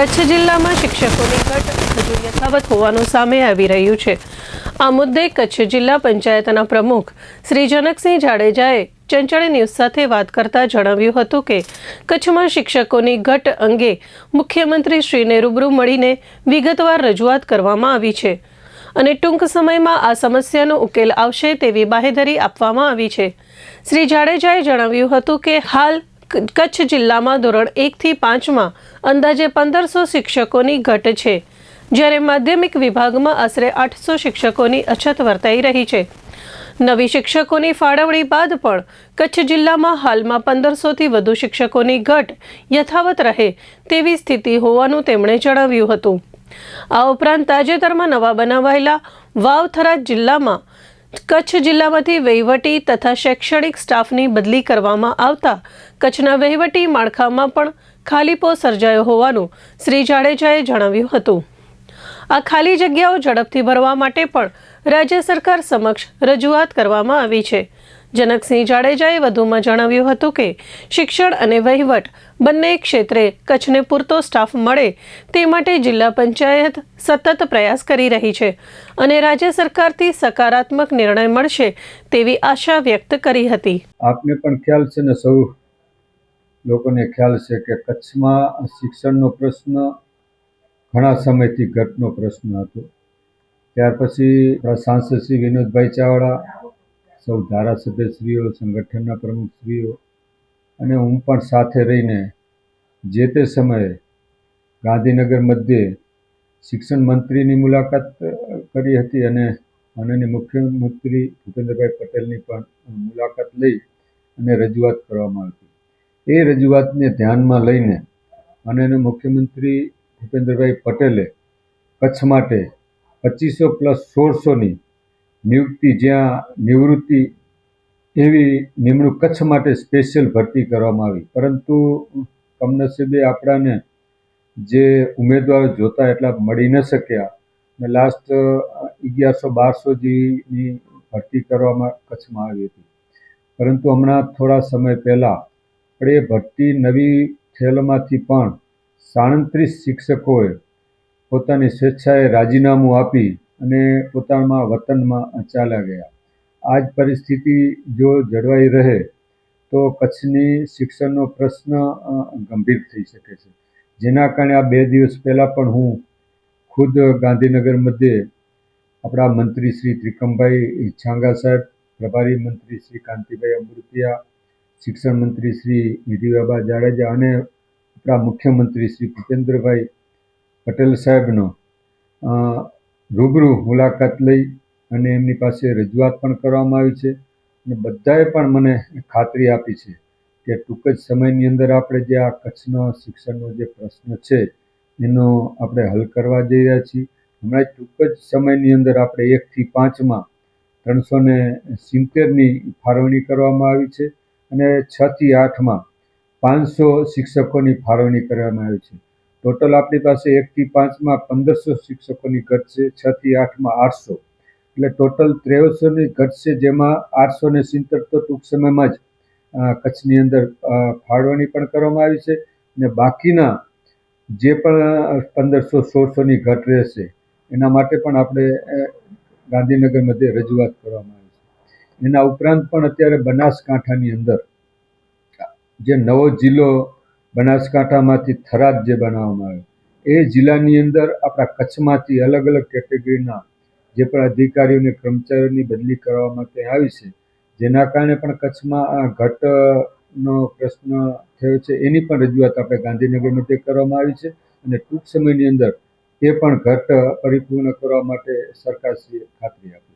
કચ્છ જિલ્લામાં શિક્ષકોની ઘટ હજુ યથાવત હોવાનું સામે આવી રહ્યું છે. આ મુદ્દે કચ્છ જિલ્લા પંચાયતના પ્રમુખ શ્રી જનકસિંહ જાડેજાએ ચંચળ ન્યૂઝ સાથે વાત કરતા જણાવ્યું હતું કે, કચ્છમાં શિક્ષકોની ઘટ અંગે મુખ્યમંત્રી શ્રીને રૂબરૂ મળીને વિગતવાર રજૂઆત કરવામાં આવી છે અને ટૂંક સમયમાં આ સમસ્યાનો ઉકેલ આવશે તેવી બાહેધરી આપવામાં આવી છે. શ્રી જાડેજાએ જણાવ્યું હતું કે, હાલ કચ્છ જિલ્લામાં ધોરણ એકથી પાંચમાં અંદાજે પંદરસો શિક્ષકોની ઘટ છે. જ્યારે માધ્યમિક વિભાગમાં આશરે આઠસો શિક્ષકોની અછત વર્તાઈ રહી છે. નવી શિક્ષકોની ફાળવણી બાદ પણ કચ્છ જિલ્લામાં હાલમાં પંદરસોથી વધુ શિક્ષકોની ઘટ યથાવત રહે તેવી સ્થિતિ હોવાનું તેમણે જણાવ્યું હતું. આ ઉપરાંત તાજેતરમાં નવા બનાવાયેલા વાવથરા જિલ્લામાં કચ્છ જિલ્લામાંથી વહીવટી તથા શૈક્ષણિક સ્ટાફની બદલી કરવામાં આવતા કચ્છના વહીવટી માળખામાં પણ ખાલીપો સર્જાયો હોવાનું શ્રી જાડેજાએ જણાવ્યું હતું. આ ખાલી જગ્યાઓ ઝડપથી ભરવા માટે પણ રાજ્ય સરકાર સમક્ષ રજૂઆત કરવામાં આવી છે. જનકસિંહ જાડેજાએ વધુમાં જણાવ્યું હતું કે શિક્ષણ અને વહીવટ બંને ક્ષેત્રે કચ્છને પૂરતો સ્ટાફ મળે તે માટે જિલ્લા પંચાયત સતત પ્રયાસ કરી રહી છે અને રાજ્ય સરકારથી સકારાત્મક નિર્ણય મળશે તેવી આશા વ્યક્ત કરી હતી. આપને પણ ખ્યાલ છે ને સૌ લોકોને ખ્યાલ છે કે કચ્છમાં શિક્ષણનો પ્રશ્ન ઘણા સમયથી ઘટનો પ્રશ્ન હતો. ત્યાર પછી સાંસદ શ્રી વિનોદભાઈ ચાવડા સૌ ધારાસભ્યશ્રીઓ, સંગઠનના પ્રમુખશ્રીઓ અને હું પણ સાથે રહીને જે તે સમયે ગાંધીનગર મધ્યે શિક્ષણ મંત્રીની મુલાકાત કરી હતી અને માનનીય મુખ્યમંત્રી ભૂપેન્દ્રભાઈ પટેલની પણ મુલાકાત લઈ અને રજૂઆત કરવામાં આવી એ રજૂઆતને ધ્યાનમાં લઈને માનનીય મુખ્યમંત્રી ભૂપેન્દ્રભાઈ પટેલે કચ્છ માટે પચીસો પ્લસ સોળસોની નિયુક્તિ જ્યાં નિવૃત્તિ એવી નિમણૂક કચ્છ માટે સ્પેશિયલ ભરતી કરવામાં આવી. પરંતુ કમનસીબે આપણાને જે ઉમેદવારો જોતા એટલા મળી ન શક્યા ને લાસ્ટ અગિયારસો બારસો જેની ભરતી કરવામાં કચ્છમાં આવી હતી. પરંતુ હમણાં થોડા સમય પહેલાં પણ એ ભરતી નવી થયેલમાંથી પણ સાડત્રીસ શિક્ષકોએ પોતાની સ્વેચ્છાએ રાજીનામું આપી અને પોતાના વતનમાં ચાલ્યા ગયા. આ જ પરિસ્થિતિ જો જળવાઈ રહે, તો કચ્છની શિક્ષણનો પ્રશ્ન ગંભીર થઈ શકે છે. જેના કારણે આ બે દિવસ પહેલાં પણ હું ખુદ ગાંધીનગર મધ્યે આપણા મંત્રી શ્રી ત્રિકમભાઈ છાંગા સાહેબ, પ્રભારી મંત્રી શ્રી કાંતિભાઈ અમૃતિયા, શિક્ષણ મંત્રી શ્રી નિધિબાબા જાડેજા અને આપણા મુખ્યમંત્રી શ્રી ભૂપેન્દ્રભાઈ પટેલ સાહેબનો રૂબરૂ મુલાકાત લઈ અને એમની પાસે રજૂઆત પણ કરવામાં આવી છે અને બધાએ પણ મને ખાતરી આપી છે કે ટૂંક જ સમયની અંદર આપણે જે આ કચ્છનો શિક્ષણનો જે પ્રશ્ન છે એનો આપણે હલ કરવા જઈ રહ્યા છીએ. હમણાં ટૂંક જ સમયની અંદર આપણે એકથી પાંચમાં ત્રણસો ને સિત્તેરની ફાળવણી કરવામાં આવી છે અને છથી આઠમાં પાંચસો શિક્ષકોની ફાળવણી કરવામાં આવી છે. ટોટલ આપણી પાસે એકથી પાંચમાં પંદરસો શિક્ષકોની ઘટ છે, છથી આઠમાં આઠસો. એટલે ટોટલ ત્રેવીસોની ઘટ છે, જેમાં આઠસો ને સિત્તેર તો ટૂંક સમયમાં જ કચ્છની અંદર ફાળવણી પણ કરવામાં આવી છે અને બાકીના જે પણ પંદરસો સોળસોની ઘટ રહેશે, એના માટે પણ આપણે ગાંધીનગર મધ્યે રજૂઆત કરવામાં આવી છે. એના ઉપરાંત પણ અત્યારે બનાસકાંઠાની અંદર જે નવો જિલ્લો બનાસકાંઠામાંથી થરાદ જે બનાવવામાં આવ્યો. એ જિલ્લાની અંદર આપણા કચ્છમાંથી અલગ અલગ કેટેગરીના જે પણ અધિકારીઓ અને કર્મચારીઓની બદલી કરવા માટે આવી છે, જેના કારણે પણ કચ્છમાં આ ઘટનો પ્રશ્ન થયો છે, એની પણ રજૂઆત આપણે ગાંધીનગર મધ્યે કરવામાં આવી છે અને ટૂંક સમયની અંદર એ પણ ઘટ પરિપૂર્ણ કરવા માટે સરકારશ્રીએ ખાતરી આપી